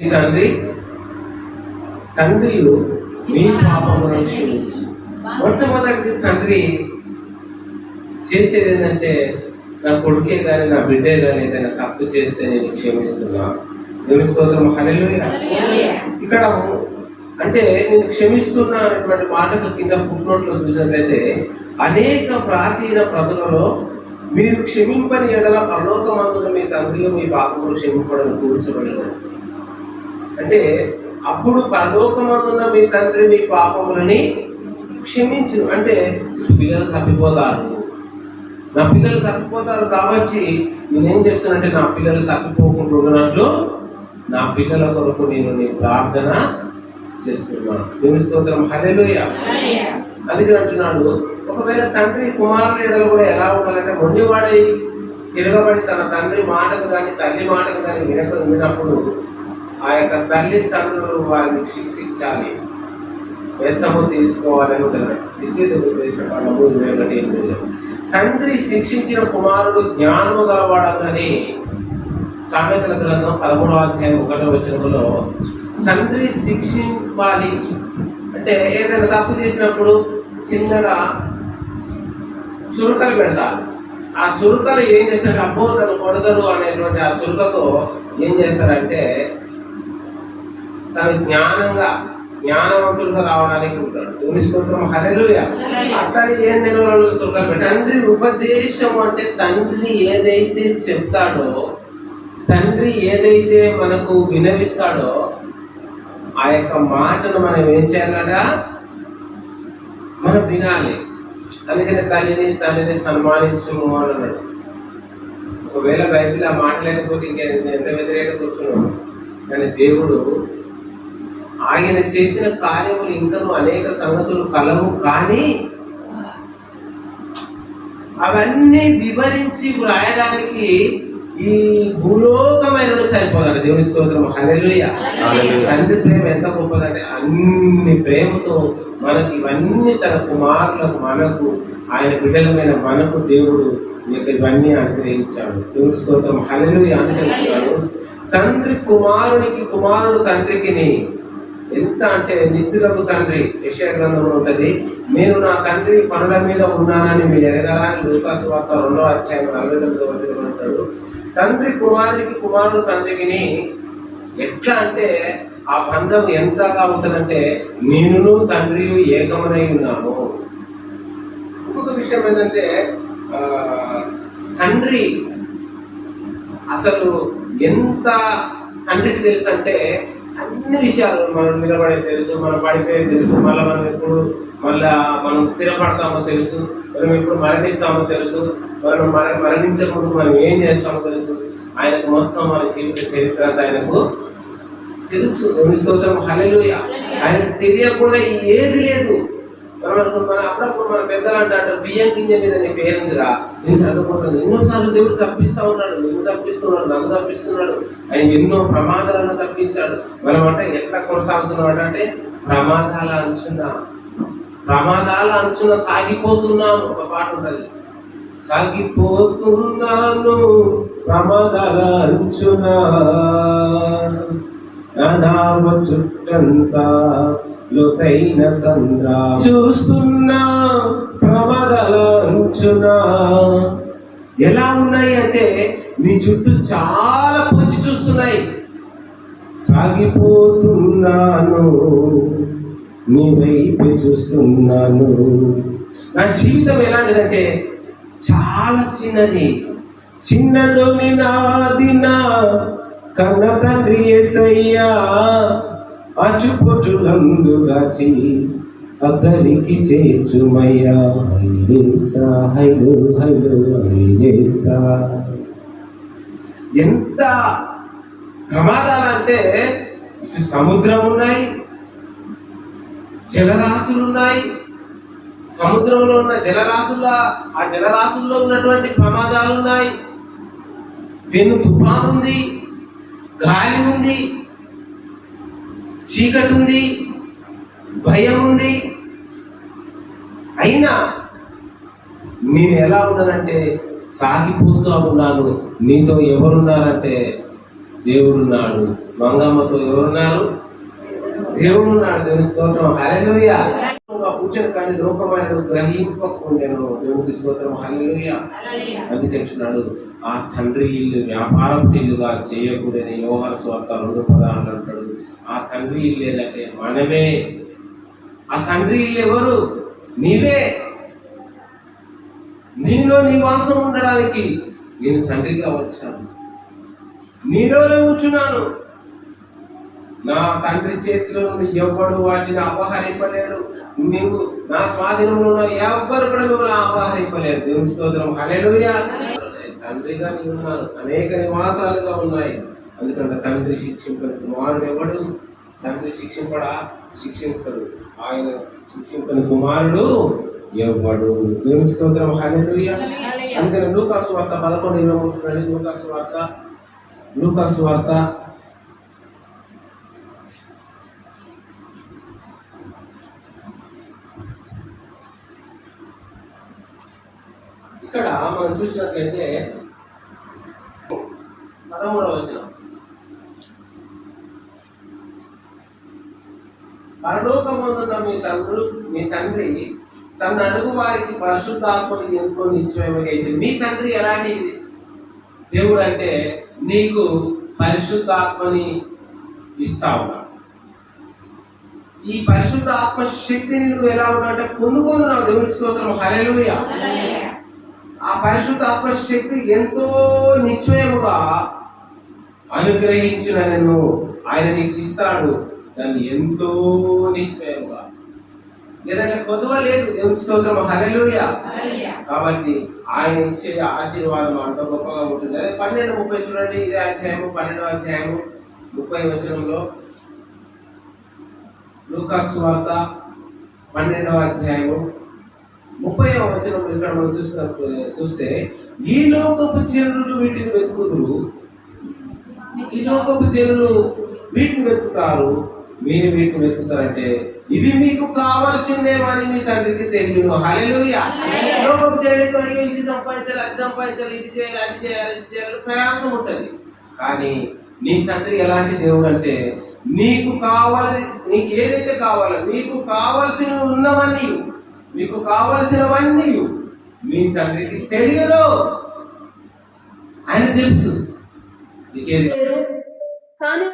తండ్రి తండ్రియు మీ పాపములను క్షమించి. మొట్టమొదటి తండ్రి చేసేది ఏంటంటే నా కొడుకే కానీ నా బిడ్డే కానీ ఏదైనా తప్పు చేస్తే నేను క్షమిస్తున్నా. స్తోత్రం. హల్లెలూయా. ఇక్కడ అంటే నేను క్షమిస్తున్నా అనేటువంటి మాటకు కింద పుట్టినట్లు చూసినట్లయితే అనేక ప్రాచీన ప్రజలలో మీరు క్షమింపని ఎడల పరలోకమందున మీ తండ్రి మీ పాపములు క్షమింపడం కూర్చోబడినారు అంటే అప్పుడు పరలోకమందున్న మీ తండ్రి మీ పాపములని క్షమించు అంటే పిల్లలు తప్పిపోతారు. నా పిల్లలు తప్పిపోతారు కాబట్టి నేనేం చేస్తానంటే నా పిల్లలు తప్పిపోకుండా ఉన్నట్లు నా పిల్లల కొరకు నేను నీ ప్రార్థన చేస్తున్నాను. దేవుని స్తోత్రం. హల్లెలూయ. అందుకని అంటున్నాడు ఒకవేళ తండ్రి కుమారుల ఎడలు కూడా ఎలా ఉండాలంటే మొండివాడై తిరగబడి తన తండ్రి మాటకు కానీ తల్లి మాటకు కానీ వినక వినప్పుడు ఆ యొక్క తల్లి తండ్రులు వారిని శిక్షించాలి. ఎంతమో తీసుకోవాలని ఉంటుంది ఉద్దేశం తండ్రి శిక్షించిన కుమారుడు జ్ఞానము గలవాడని సామెతల గ్రంథం పదమూడవ అధ్యాయం ఒకటో వచనంలో తండ్రి శిక్షించాలి అంటే ఏదైనా తప్పు చేసినప్పుడు చిన్నగా చురుకలు పెడతారు. ఆ చురుకలు ఏం చేస్తారు? అబ్బో నన్ను కొడతారు అనేటువంటి ఆ చురుకతో ఏం చేస్తారంటే తను జ్ఞానంగా జ్ఞానవంతులుగా రావడానికి ఉంటాడు. దేవుని స్తోత్రం. హల్లెలూయ. అతని ఏం తెలియని పెట్టి తండ్రి ఉపదేశం అంటే తండ్రి ఏదైతే చెప్తాడో తండ్రి ఏదైతే మనకు వినవిస్తాడో ఆ యొక్క మాటను మనం ఏం చేయాలట? మనం వినాలి. అందుకని తల్లిని తల్లిని సన్మానించము అని అన్నాడు. ఒకవేళ బైబిల్ ఆ మాట లేకపోతే ఇంకా? ఎంత వ్యతిరేక కూర్చున్నాం కానీ దేవుడు ఆయన చేసిన కార్యములు ఇంకను అనేక సంగతులు కలవు కానీ అవన్నీ వివరించి వ్రాయడానికి ఈ భూలోకమైన సరిపోదండి దేవుని స్తోత్రం. హల్లెలూయా. తండ్రి ప్రేమ ఎంత గొప్పదంటే అన్ని ప్రేమతో మనకి ఇవన్నీ తన కుమారులకు మనకు ఆయన బిడ్డలమైన మనకు దేవుడు యొక్క ఇవన్నీ అనుగ్రహించాడు. దేవుని స్తోత్రం. హల్లెలూయా. అనుగ్రహించాడు తండ్రి కుమారునికి కుమారుడు తండ్రికిని ఎంత అంటే నిత్యులకు తండ్రి యెషయా గ్రంథంలో ఉంటుంది నేను నా తండ్రి పనుల మీద ఉన్నానని మీరు ఎదగాలని లూకాసు వార్త రెండో అధ్యాయం నలభై తొమ్మిదో వచ్చిన ఉంటాడు తండ్రి కుమారుడికి కుమారుడు తండ్రికిని ఎట్లా అంటే ఆ బంధం ఎంతగా ఉంటుందంటే నేనును తండ్రి ఏకమనై ఉన్నాము ఇంకొక విషయం ఏంటంటే తండ్రి అసలు ఎంత తండ్రికి తెలుసు అంటే అన్ని విషయాలు మనం నిలబడేది తెలుసు మనం పడిపోయేది తెలుసు మళ్ళీ మనం ఎప్పుడు మళ్ళా మనం స్థిరపడతామో తెలుసు మనం ఎప్పుడు మరణిస్తామో తెలుసు మనం మర మరణించకుండా మనం ఏం చేస్తామో తెలుసు. ఆయనకు మొత్తం మన జీవిత చరిత్ర ఆయనకు తెలుసు. స్తోత్రం. హల్లెలూయా. ఆయనకు తెలియకుండా ఏది లేదు. ఏమనుకుంటున్నాను మన అప్పుడప్పుడు మన పెద్దలు అంటారు బియ్యం గింజ మీద నీ పేరుందిరా నేను చదువుకుంటాను ఎన్నోసార్లు దేవుడు తప్పిస్తూ ఉన్నాడు నిన్ను తప్పిస్తున్నాడు నన్ను తప్పిస్తున్నాడు. ఆయన ఎన్నో ప్రమాదాలను తప్పించాడు. మనం అంటే ఎట్లా కొనసాగుతున్నాడు అంటే ప్రమాదాల అంచున ప్రమాదాల అంచున సాగిపోతున్నాను ఒక పాట ఉంటుంది. సాగిపోతున్నాను ప్రమాదాల అంచున చుట్టంతా లోతైన సంద్రా. చూస్తున్నా ప్రమదలంచునా ఎలా ఉన్నాయి అంటే నీ చుట్టూ చాలా పొంచి చూస్తున్నాయి. సాగిపోతున్నాను నీ వైపు చూస్తున్నాను. నా జీవితం ఎలాంటిదంటే చాలా చిన్నది. చిన్నలోని నాది నా కన్న తండ్రి ఎసయ్యా అచుపొచులందుగాచి అతనికి చేర్చుమయ్యా. హైలేసా హైలు హైలు హైలేసా ఎంత ప్రమాదాలు అంటే ఇటు సముద్రం ఉన్నాయి జలరాశులు ఉన్నాయి సముద్రంలో ఉన్న జలరాశుల ఆ జలరాశుల్లో ఉన్నటువంటి ప్రమాదాలు ఉన్నాయి పెను తుఫాను ఉంది గాలి ఉంది. చీకటి ఉంది భయం ఉంది అయినా నేను ఎలా ఉన్నానంటే సాగిపోతూ ఉన్నాను. నీతో ఎవరున్నారంటే దేవుడున్నాడు. మంగమ్మతో ఎవరున్నారు? దేవుడు ఉన్నాడు దేవుని స్తోత్రం. హల్లెలూయా. కూర్చొని కానీ లోకమైన గ్రహింపకుండెను దేవునికి స్తోత్రం. హల్లెలూయా. అందుకే అంటున్నాడు ఆ తండ్రి ఇల్లు వ్యాపారం ఇల్లుగా చేయకూడని యోహాను స్వార్థ రెండు పదాలు అంటాడు ఆ తండ్రి ఇల్లేదంటే మనమే. ఆ తండ్రి ఇల్లు ఎవరు? నీవే. నీలో నివాసం ఉండడానికి నేను తండ్రిగా వచ్చాను. నీలోనే కూర్చున్నాను. నా తండ్రి చేతిలో నుండి ఎవ్వడు వాటిని అపహరింపలేడు? నువ్వు నా స్వాధీనంలో ఉన్న ఎవ్వరు కూడా మిమ్మల్ని అపహరింపలేరు. దేవుని స్తోత్రం. హలేలుయా తండ్రిగా నేను ఉన్నాను అనేక నివాసాలుగా ఉన్నాయి. అందుకంటే తండ్రి శిక్షింపడు కుమారుడు ఎవడు తండ్రి శిక్షింపడా? శిక్షిస్తాడు ఆయన శిక్షింపని కుమారుడు ఎవ్వడు దేవుని స్తోత్రం. హల్లెలూయా. అందుకని లూకాసు వార్త పదకొండు ఇరవై మూడు చూడండి. లూకాసు వార్త లూకాసు వార్త. ఇక్కడ మనం చూసినట్లయితే పదమూడవ వచనం. పరలోకమందున్న మీ తండ్రి మీ తండ్రి తన అడుగు వారికి పరిశుద్ధాత్మని ఎంతో నిశ్చయముగా ఇచ్చింది మీ తండ్రి ఎలాంటి దేవుడు అంటే నీకు పరిశుద్ధాత్మని ఇస్తా ఉన్నాడు. ఈ పరిశుద్ధ శక్తిని నువ్వు ఎలా ఉన్నావంటే పొందుకొని నాకు దేవుని స్తోత్రం. హల్లెలూయా. ఆ పరిశుద్ధ శక్తి ఎంతో నిశ్చయముగా అనుగ్రహించిన నేను ఆయన నీకు ఇస్తాడు. దాన్ని ఎంతో నిశ్చయముగా లేదంటే కొద్దువ లేదు. దేవుని స్తోత్రం హల్లెలూయా. కాబట్టి ఆయన ఇచ్చే ఆశీర్వాదం అంత గొప్పగా ఉంటుంది. అదే పన్నెండు ముప్పై చూడండి. ఇదే అధ్యాయము పన్నెండవ అధ్యాయము ముప్పై వచనంలో. లూకాస్ వార్త పన్నెండవ అధ్యాయము ముప్పై వచనం ఇక్కడ మనం చూసినప్పుడు చూస్తే ఈ లోకపు జనులు వీటిని వెతుకుదురు ఈ లోకపు జనులు వీటిని వెతుకుతారు. మీరు వీటిని వెతుకుతారంటే ఇవి మీకు కావాల్సిందేమని మీ తండ్రికి లోకపు జనులతో అయ్యో ఇది సంపాదించాలి అది సంపాదించాలి ఇది చేయాలి అది చేయాలి ఇది చేయాలి ప్రయాసం ఉంటుంది. కానీ నీ తండ్రి ఎలాంటి దేవుడు అంటే నీకు కావాలి నీకు ఏదైతే కావాలో నీకు కావలసిన ఉన్నవన్నీ మీకు కావలసినవన్నీ మీ తండ్రికి తెలియదు. ఆయన తెలుసు. నీకేది? కానీ